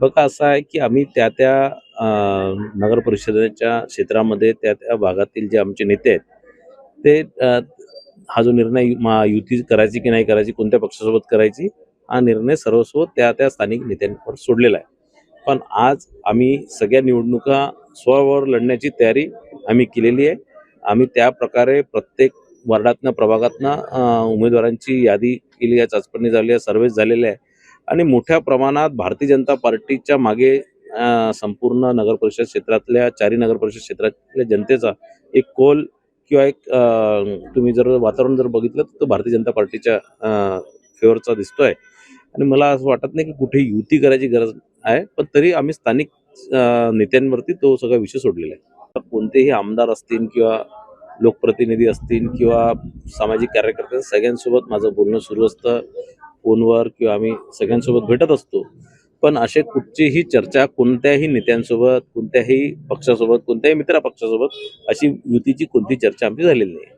बघा असं आहे की आम्ही त्या त्या नगर परिषदेच्या क्षेत्रामध्ये त्या त्या भागातील जे आमचे नेते आहेत ते हा जो निर्णय मा- युती करायची की नाही करायची कोणत्या पक्षासोबत करायची हा निर्णय सर्वस्व त्या त्या स्थानिक नेत्यांवर सोडलेला आहे. पण आज आम्ही सगळ्या निवडणुका स्वबळ लढण्याची तयारी आम्ही केलेली आहे. आम्ही त्या प्रकारे प्रत्येक वार्डातनं प्रभागातनं उमेदवारांची यादी केली आहे चाचपणी झाली आहे सर्वेच झालेले आहे. आणि मोठ्या प्रमाणात भारतीय जनता पार्टीच्या मागे संपूर्ण नगर परिषद क्षेत्रातल्या चारी नगर परिषद क्षेत्रातल्या जनतेचा एक कोल किंवा एक तुम्ही जर वातावरण जर बघितलं तर तो भारतीय जनता पार्टीच्या फेवरचा दिसतोय. आणि मला असं वाटत नाही की कुठे युती करायची गरज आहे पण तरी आम्ही स्थानिक नेत्यांवरती तो सगळा विषय सोडलेला आहे. कोणतेही आमदार असतील किंवा लोकप्रतिनिधी असतील किंवा सामाजिक कार्यकर्ते सगळ्यांसोबत माझं बोलणं सुरू असतं. फोनवर किंवा आम्ही सगळ्यांसोबत भेटत असतो. पण असे कुठचीही चर्चा कोणत्याही नेत्यांसोबत कोणत्याही पक्षासोबत कोणत्याही मित्र पक्षासोबत अशी युतीची कोणती चर्चा आमची झालेली नाही.